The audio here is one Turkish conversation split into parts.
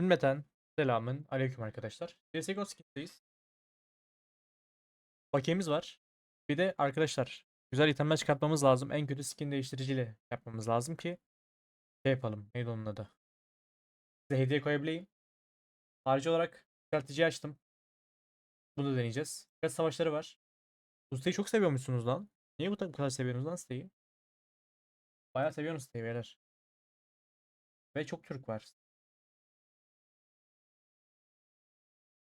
Cümleten selamın aleyküm arkadaşlar. CSGO Skin'deyiz. Bakiyemiz var. Bir de arkadaşlar güzel itemler çıkartmamız lazım. En kötü skin değiştiriciyle yapmamız lazım ki şey yapalım. Neydi onun adı? Size hediye koyabileyim. Harici olarak çıkartıcıyı açtım. Bunu da deneyeceğiz. Biraz savaşları var. Bu siteyi çok seviyormuşsunuz lan. Niye bu kadar seviyorsunuz lan siteyi? Bayağı seviyorsunuz siteyi beyler. Ve çok Türk var.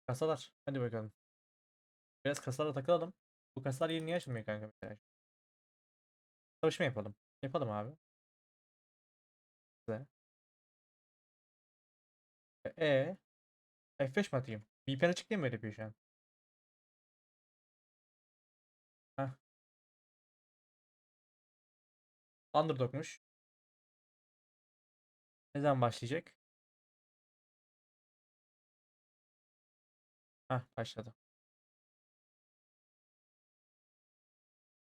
Kasalar. Hadi bakalım. Biraz kasalara takılalım. Bu kasalar yeni niye açılmıyor kanka mesela? Savaşma yapalım. Yapalım abi. Güzel. E F5 mi atayım? VPN açık diye mi öyle yapıyor şu an? Heh. Underdog'muş. Ne zaman başlayacak? Heh başladı.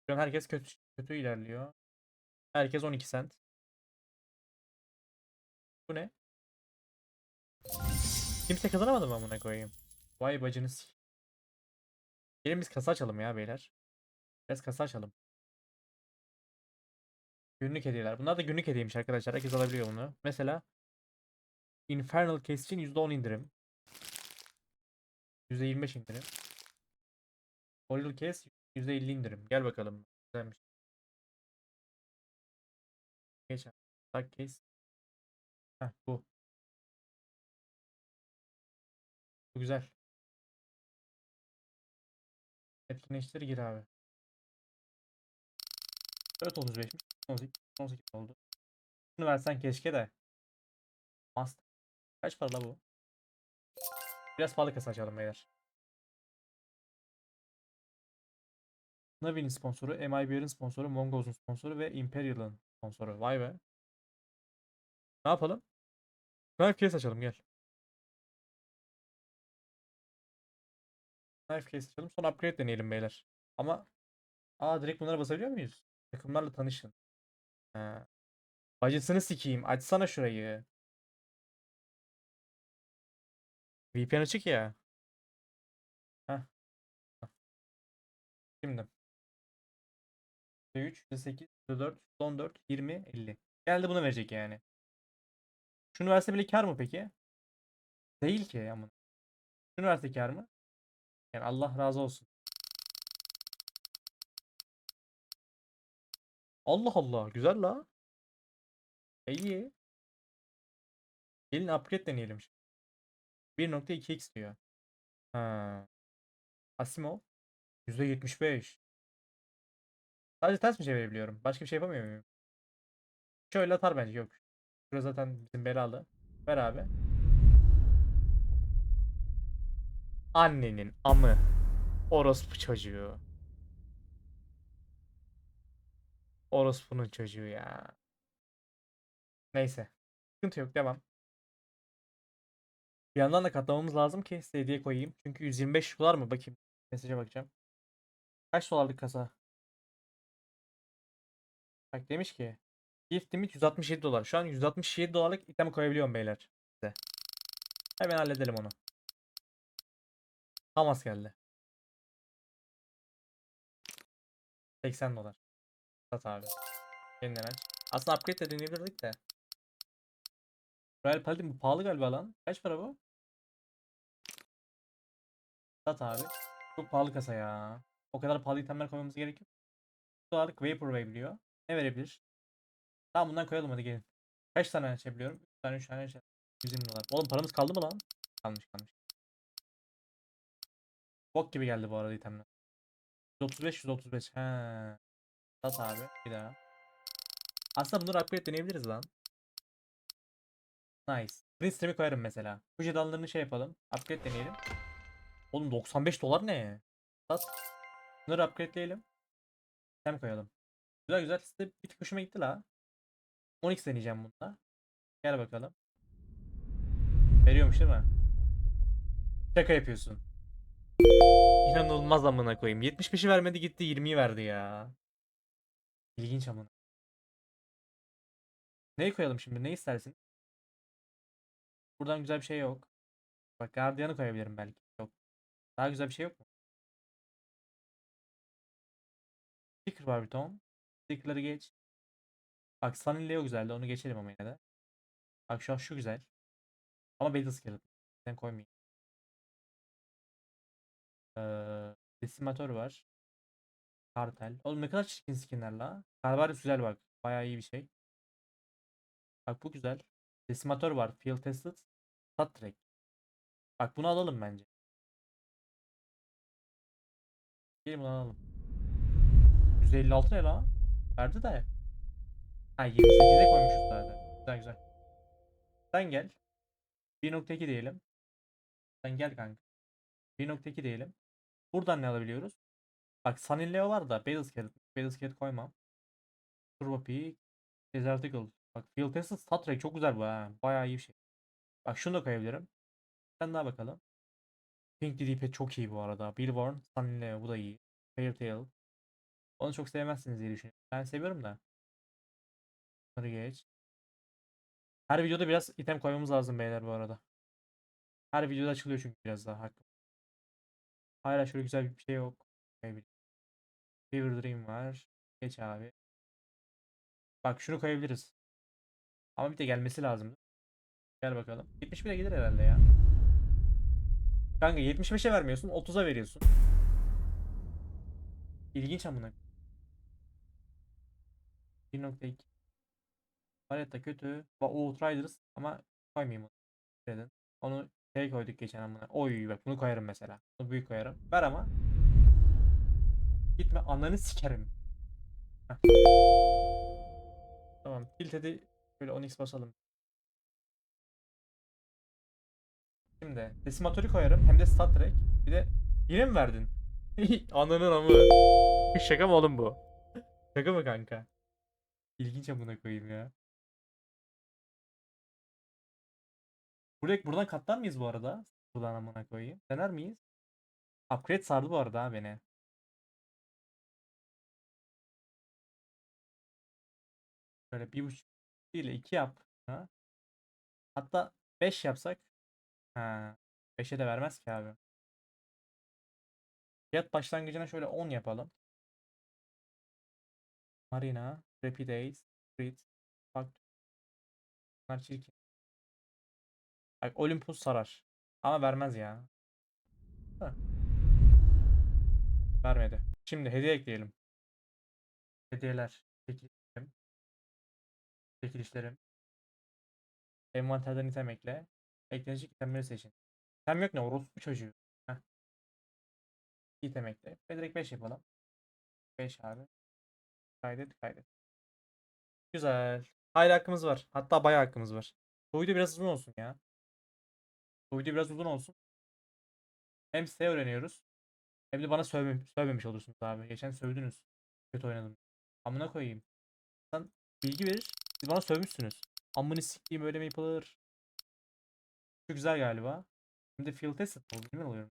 Şu an herkes kötü kötü ilerliyor. Herkes 12 cent. Bu ne? Kimse kazanamadı mı amına koyayım? Vay bacınız. Gelin biz kasa açalım ya beyler. Biraz kasa açalım. Günlük hediyeler. Bunlar da günlük hediyeymiş arkadaşlar. Herkes alabiliyor bunu. Mesela Infernal Case için %10 indirim. %25 indirim. Horrible Case %50 indirim. Gel bakalım. Güzelmiş. Geç. Dark Case. Heh, bu. Bu güzel. Etkinleştir gir abi. 4.35'miş. 18, 18 oldu. Şunu versen keşke de. Master. Kaç para bu? Biraz pahalı kasa açalım beyler. Navi'nin sponsoru, MIBR'in sponsoru, Mongoz'un sponsoru ve Imperial'ın sponsoru. Vay be. Ne yapalım? Knife case açalım gel. Knife case açalım. Sonra upgrade deneyelim beyler. Ama Aa direkt bunlara basabiliyor muyuz? Takımlarla tanışın. Ha. Bacısını sikeyim. Açsana şurayı. VPN açık ya. Heh. Şimdi. 3, 8, 4, 14, 20, 50. Geldi buna verecek yani. Şunu verse bile kar mı peki? Değil ki ama. Şunu verse kar mı? Yani Allah razı olsun. Allah Allah. Güzel la. İyi. Gelin upgrade deneyelim şimdi. 1.2x diyor. Ha. Asimov. %75. Sadece ters mi çevirebiliyorum? Başka bir şey yapamıyor muyum? Şöyle atar bence yok. Şurası zaten bizim belalı. Ver abi. Annenin amı. Orospu çocuğu. Orospu'nun çocuğu ya. Neyse. Sıkıntı yok devam. Bir yandan da katlamamız lazım ki hediye koyayım. Çünkü 125 dolar mı? Bakayım. Mesaja bakacağım. Kaç dolarlık kasa? Bak demiş ki Gift limit 167 dolar. Şu an 167 dolarlık item koyabiliyorum beyler. Size. Hemen halledelim onu. Hamas geldi. 80 dolar. Sat abi. Yeniden aç. Aslında upgrade de deneyebilirdik de. Royal Paladin bu pahalı galiba lan. Kaç para bu? Sat abi. Çok pahalı kasa ya. O kadar pahalı itemler koymamız gerek yok. dolarlık Vaporwave biliyor. Ne verebilir? Tamam bundan koyalım hadi gelin. Kaç tane açabiliyorum? 3 tane 3 tane açabiliyorum. 120 dolar. Oğlum paramız kaldı mı lan? Kalmış kalmış. Bok gibi geldi bu arada itemler. 135 135. He. Sat abi bir daha. Aslında bunları upgrade deneyebiliriz lan. Nice. Stream'i koyarım mesela. Fuji dallarını şey yapalım. Upgrade deneyelim. Oğlum 95 dolar ne? Sat. Bunları upgrade'leyelim. Hem koyalım. Güzel güzel. Size bir tık hoşuma gitti la. 12 deneyeceğim bunda. Gel bakalım. Veriyormuş değil mi? Şaka yapıyorsun. İnanılmaz amına koyayım. 75'i vermedi gitti 20'yi verdi ya. İlginç amına. Neyi koyalım şimdi? Ne istersin? Buradan güzel bir şey yok. Bak Guardian'ı koyabilirim belki. Daha güzel bir şey yok mu? Sticker var bir ton. Sticker'ları geç. Bak Sunny Leo güzeldi. Onu geçelim ama yine de. Bak şu an şu güzel. Ama Battle Skeleton. Ben koymayayım. Ee, Decimator var. Kartel. Oğlum ne kadar çirkin skinler la. Carvarius güzel bak. Bayağı iyi bir şey. Bak bu güzel. Decimator var. Field Tested. Stat Track. Bak bunu alalım bence. Gelin bunu alalım. 156 ne la? Verdi de. Ha 28'e koymuşuz zaten. Güzel güzel. Sen gel. 1.2 diyelim. Sen gel kanka. 1.2 diyelim. Buradan ne alabiliyoruz? Bak Sunny Leo var da Battle Skeleton koymam. Turbo Peak. Desert Eagle. Bak Field Tested Stat Track çok güzel bu ha. Bayağı iyi bir şey. Bak şunu da koyabilirim. Sen daha bakalım. Pink DD Pet çok iyi bu arada. Billborn, Sunny bu da iyi. Fairytale. Onu çok sevmezsiniz diye düşünüyorum. Ben seviyorum da. Bunları geç. Her videoda biraz item koymamız lazım beyler bu arada. Her videoda açılıyor çünkü biraz daha hakkı. Hala şöyle güzel bir şey yok. Fever Fever Dream var. Geç abi. Bak şunu koyabiliriz. Ama bir de gelmesi lazım. Gel bakalım. 71'e gelir herhalde ya. Kanka 75'e vermiyorsun, 30'a veriyorsun. İlginç amına. 1.2 Paletta kötü. Outriders ama koymayayım onu. Dedin. Onu şey koyduk geçen amına. Oy bak bunu koyarım mesela. Bunu büyük koyarım. Ver ama. Gitme ananı sikerim. Heh. Tamam. Tilted'i böyle 10x basalım. Şimdi Decimator'u koyarım. Hem de Star Trek. Bir de yine mi verdin? Ananın amı. Şaka mı oğlum bu? Şaka mı kanka? İlginç amına koyayım ya. Buraya, buradan katlar mıyız bu arada? Buradan amına koyayım. Dener miyiz? Upgrade sardı bu arada ha beni. Böyle bir buçuk değil iki yap. Ha? Hatta 5 yapsak. Ha. 5'e de vermez ki abi. Fiyat başlangıcına şöyle 10 yapalım. Marina, Rapid Ace, Crit, Fact. Bunlar çirkin. Bak Olympus sarar. Ama vermez ya. Ha. Vermedi. Şimdi hediye ekleyelim. Hediyeler. Çekilişlerim. Çekilişlerim. Envanterden item ekle. Eklenecek itemleri seçin. İtem yok ne? Orospu çocuğu. Heh. İtem ekle. Ve direkt 5 yapalım. 5 abi. Kaydet kaydet. Güzel. Hayır hakkımız var. Hatta bayağı hakkımız var. Bu video biraz uzun olsun ya. Bu video biraz uzun olsun. Hem size öğreniyoruz. Hem de bana sövme, sövmemiş olursunuz abi. Geçen sövdünüz. Kötü oynadım. Amına koyayım. Sen bilgi verir. Siz bana sövmüşsünüz. Amını siktiğim öyle mi yapılır? Çok güzel galiba. De field tested oldu değil mi oluyorum?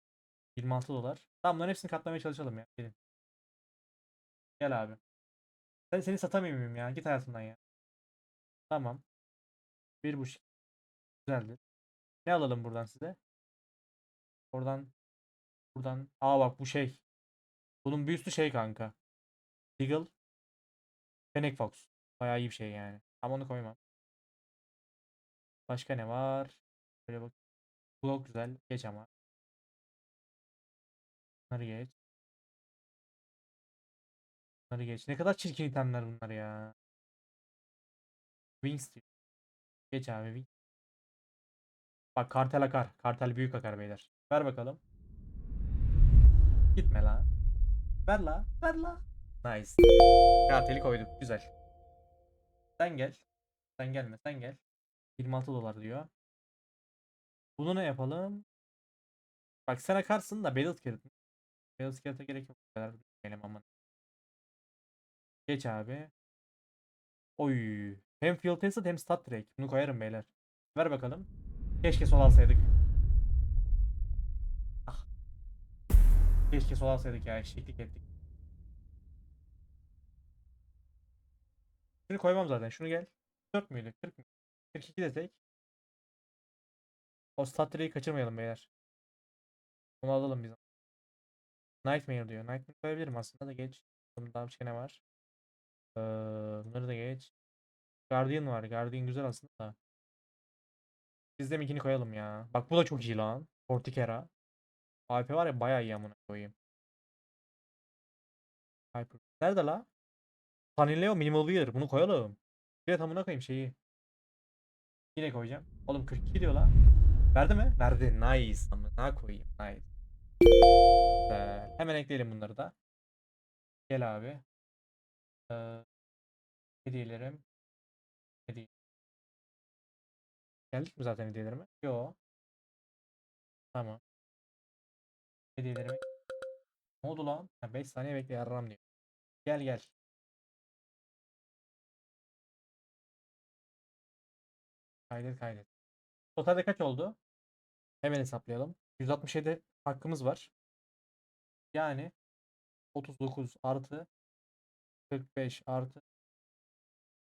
26 dolar. Tamam bunların hepsini katlamaya çalışalım ya. Gelin. Gel abi. Ben seni satamıyor muyum ya? Git hayatımdan ya. Tamam. Bir buçuk. Güzeldir. Ne alalım buradan size? Oradan. Buradan. Aa bak bu şey. Bunun bir üstü şey kanka. Deagle. Fennec Fox. Bayağı iyi bir şey yani. Ama onu koymam. Başka ne var? Böyle bak. Blok güzel. Geç ama. Bunları geç. Bunları geç. Ne kadar çirkin itemler bunlar ya. Wings diyor. Geç abi Wings. Bak kartel akar. Kartel büyük akar beyler. Ver bakalım. Gitme la. Ver la. Ver la. Nice. Karteli koyduk. Güzel. Sen gel. Sen gelme. Sen gel. 26 dolar diyor. Bunu ne yapalım? Bak sen akarsın da Battle Skeleton. Battle Skeleton'a gerek yok. Kadar benim aman. Geç abi. Oy. Hem Field Tested hem Stat Track. Bunu koyarım beyler. Ver bakalım. Keşke sol alsaydık. Ah. Keşke sol alsaydık ya. Eşeklik ettik. Şunu koymam zaten. Şunu gel. 4 müydü? 40 mı? 42 desek. O statüreyi kaçırmayalım beyler. Onu alalım biz. Nightmare diyor. Nightmare koyabilirim aslında da geç. Daha başka ne var? Ee, bunları da geç. Guardian var. Guardian güzel aslında da. Biz de minkini koyalım ya. Bak bu da çok iyi lan. Fortikera. AP var ya bayağı iyi amına koyayım. Hyper. Nerede la? Panileo Minimal Wear. Bunu koyalım. Bir de tamına koyayım şeyi. Yine koyacağım. Oğlum 42 diyor la. Verdi mi? Verdi. Nice. Amına koyayım. Nice. Güzel. Hemen ekleyelim bunları da. Gel abi. Ee, hediyelerim. Hediye. Geldik mi zaten hediyelerime? Yo. Tamam. Hediyelerime. Ne oldu lan? 5 saniye bekle yarram diyor. Gel gel. Kaydet kaydet. Totalde kaç oldu? Hemen hesaplayalım. 167 hakkımız var. Yani 39 artı 45 artı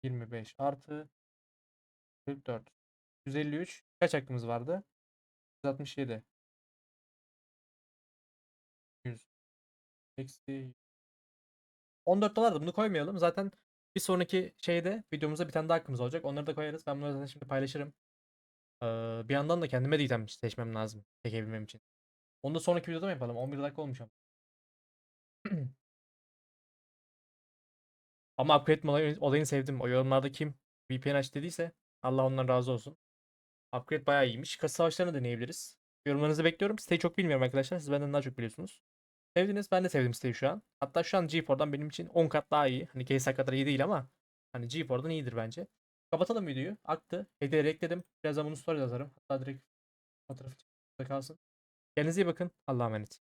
25 artı 44 153 kaç hakkımız vardı? 167 100 eksi 14 dolar da bunu koymayalım. Zaten bir sonraki şeyde videomuzda bir tane daha hakkımız olacak. Onları da koyarız. Ben bunları zaten şimdi paylaşırım. Ee, bir yandan da kendime de item seçmem lazım. Çekebilmem için. Onu da sonraki videoda mı yapalım? 11 dakika olmuş ama. Ama upgrade olayı- olayını sevdim. O yorumlarda kim VPN aç dediyse Allah ondan razı olsun. Upgrade bayağı iyiymiş. Kasa savaşlarını deneyebiliriz. Yorumlarınızı bekliyorum. Siteyi çok bilmiyorum arkadaşlar. Siz benden daha çok biliyorsunuz. Sevdiniz. Ben de sevdim siteyi şu an. Hatta şu an GeForce'dan benim için 10 kat daha iyi. Hani KSI kadar iyi değil ama hani GeForce'dan iyidir bence. Kapatalım videoyu. Aktı. Hediyeleri ekledim. Birazdan bunu story yazarım. Hatta direkt fotoğrafı kalsın. Kendinize iyi bakın. Allah'a emanet.